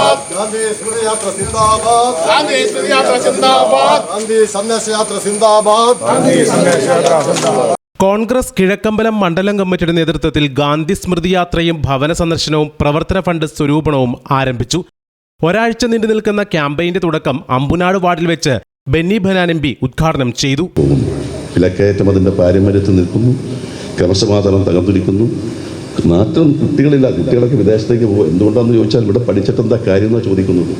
സിന്ദാബാദ്. ഗാന്ധി സ്മൃതിയാത്ര സിന്ദാബാദ്. ഗാന്ധി സ്മൃതിയാത്ര സിന്ദാബാദ്. ഗാന്ധി സന്യാസയാത്ര സിന്ദാബാദ്. കോൺഗ്രസ് കിഴക്കമ്പലം മണ്ഡലം കമ്മിറ്റിയുടെ നേതൃത്വത്തിൽ ഗാന്ധി സ്മൃതി യാത്രയും ഭവന സന്ദർശനവും പ്രവർത്തന ഫണ്ട് സ്വരൂപണവും ആരംഭിച്ചു. ഒരാഴ്ച നീണ്ടു നിൽക്കുന്ന ക്യാമ്പയിന്റെ തുടക്കം അമ്പുനാട് വാർഡിൽ വെച്ച് ബെന്നി ബനാൻ എം പി ഉദ്ഘാടനം ചെയ്തു. വിലക്കയറ്റം അതിന്റെ പാരമ്പര്യത്തിൽ നിൽക്കുന്നു. ക്രമസമാധാനം തകർന്നിരിക്കുന്നു. നാട്ടിൽ കുട്ടികളില്ല. കുട്ടികളൊക്കെ വിദേശത്തേക്ക് പോകും. എന്തുകൊണ്ടാണെന്ന് ചോദിച്ചാൽ ഇവിടെ പഠിച്ചിട്ട് എന്താ കാര്യം എന്നാണ് ചോദിക്കുന്നത്?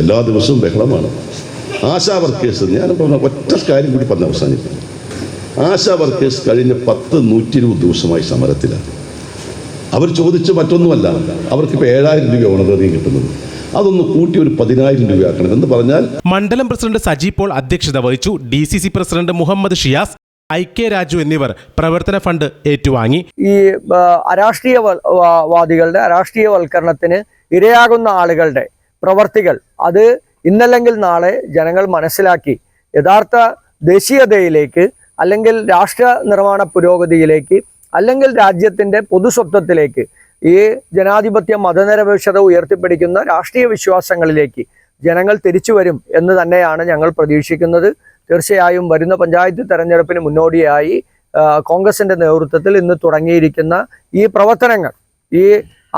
എല്ലാ ദിവസവും ബഹളമാണ്. ആശാ വർക്കേഴ്സ് ഞാൻ ഒറ്റ കാര്യം കൂടി പറഞ്ഞ അവസാനിപ്പിക്കും. ആശാ വർക്കേഴ്സ് കഴിഞ്ഞ പത്ത് നൂറ്റി ഇരുപത് ദിവസമായി സമരത്തിലാണ് അവർ ചോദിച്ച് മറ്റൊന്നുമല്ല. അവർക്കിപ്പോൾ ഏഴായിരം രൂപ ഓണറേറിയം കിട്ടുന്നത്. അതൊന്ന് കൂട്ടി ഒരു പതിനായിരം രൂപയാക്കണം എന്ന് പറഞ്ഞാൽ മണ്ഡലം പ്രസിഡന്റ് സജി പോൾ അധ്യക്ഷത വഹിച്ചു. D C C president Muhammad Shiyas I K Raju എന്നിവർ പ്രവർത്തന ഫണ്ട് ഏറ്റുവാങ്ങി. ഈ അരാഷ്ട്രീയ വാദികളുടെ അരാഷ്ട്രീയവൽക്കരണത്തിന് ഇരയാകുന്ന ആളുകളുടെ പ്രവർത്തികൾ അത് ഇന്നല്ലെങ്കിൽ നാളെ ജനങ്ങൾ മനസ്സിലാക്കി യഥാർത്ഥ ദേശീയതയിലേക്ക് അല്ലെങ്കിൽ രാഷ്ട്ര നിർമ്മാണ പുരോഗതിയിലേക്ക് അല്ലെങ്കിൽ രാജ്യത്തിന്റെ പൊതുസ്വത്വത്തിലേക്ക് ഈ ജനാധിപത്യ മതനിരപേക്ഷത ഉയർത്തിപ്പിടിക്കുന്ന രാഷ്ട്രീയ വിശ്വാസങ്ങളിലേക്ക് ജനങ്ങൾ തിരിച്ചു വരും എന്ന് തന്നെയാണ് ഞങ്ങൾ പ്രതീക്ഷിക്കുന്നത്. തീർച്ചയായും വരുന്ന പഞ്ചായത്ത് തെരഞ്ഞെടുപ്പിന് മുന്നോടിയായി കോൺഗ്രസിന്റെ നേതൃത്വത്തിൽ ഇന്ന് തുടങ്ങിയിരിക്കുന്ന ഈ പ്രവർത്തനങ്ങൾ ഈ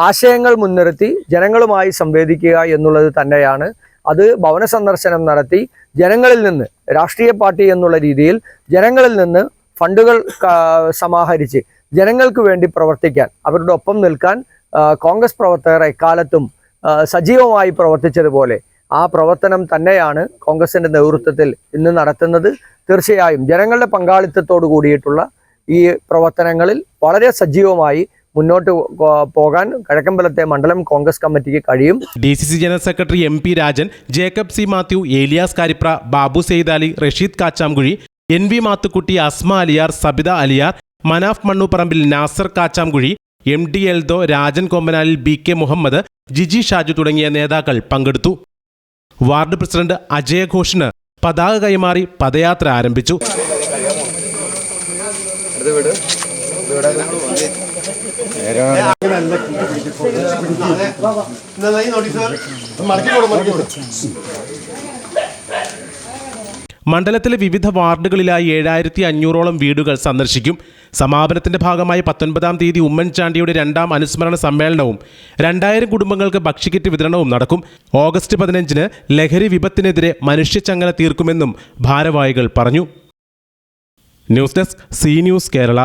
ആശയങ്ങൾ മുൻനിർത്തി ജനങ്ങളുമായി സംവേദിക്കുക എന്നുള്ളത് തന്നെയാണ്. അത് ഭവന സന്ദർശനം നടത്തി ജനങ്ങളിൽ നിന്ന് രാഷ്ട്രീയ പാർട്ടി എന്നുള്ള രീതിയിൽ ജനങ്ങളിൽ നിന്ന് ഫണ്ടുകൾ സമാഹരിച്ച് ജനങ്ങൾക്ക് വേണ്ടി പ്രവർത്തിക്കാൻ അവരുടെ ഒപ്പം നിൽക്കാൻ കോൺഗ്രസ് പ്രവർത്തകർ എക്കാലത്തും സജീവമായി പ്രവർത്തിച്ചതുപോലെ ആ പ്രവർത്തനം തന്നെയാണ് കോൺഗ്രസിന്റെ നേതൃത്വത്തിൽ ഇന്ന് നടത്തുന്നത്. തീർച്ചയായും ജനങ്ങളുടെ പങ്കാളിത്തത്തോട് കൂടിയിട്ടുള്ള ഈ പ്രവർത്തനങ്ങളിൽ വളരെ സജീവമായി മുന്നോട്ട് പോകാൻ കിഴക്കമ്പലത്തെ മണ്ഡലം കോൺഗ്രസ് കമ്മിറ്റിക്ക് കഴിയും. D C C general secretary M P Rajan Jacob C Mathew Elias Karipra Babu Saidali Rasheed Kachamkuzhi N V Mathukutty Asma Aliyar Sabitha Aliyar Manaf Mannuparambil Nasar Kachamkuzhi M D Eldho Rajan Kombanalil B K Muhammad Jiji Shaju തുടങ്ങിയ നേതാക്കൾ പങ്കെടുത്തു. Ward president അജയഘോഷിന് പതാക കൈമാറി പദയാത്ര ആരംഭിച്ചു. Notice മടക്കി മടക്കി മണ്ഡലത്തിലെ വിവിധ വാർഡുകളിലായി ഏഴായിരത്തി അഞ്ഞൂറോളം വീടുകൾ സന്ദർശിക്കും. സമാപനത്തിന്റെ ഭാഗമായി പത്തൊൻപതാം തീയതി ഉമ്മൻചാണ്ടിയുടെ രണ്ടാം അനുസ്മരണ സമ്മേളനവും രണ്ടായിരം കുടുംബങ്ങൾക്ക് ഭക്ഷ്യക്കിറ്റ് വിതരണവും നടക്കും. ഓഗസ്റ്റ് പതിനഞ്ചിന് ലഹരി വിപത്തിനെതിരെ മനുഷ്യച്ചങ്ങല തീർക്കുമെന്നും ഭാരവാഹികൾ പറഞ്ഞു. News desk C news Kerala.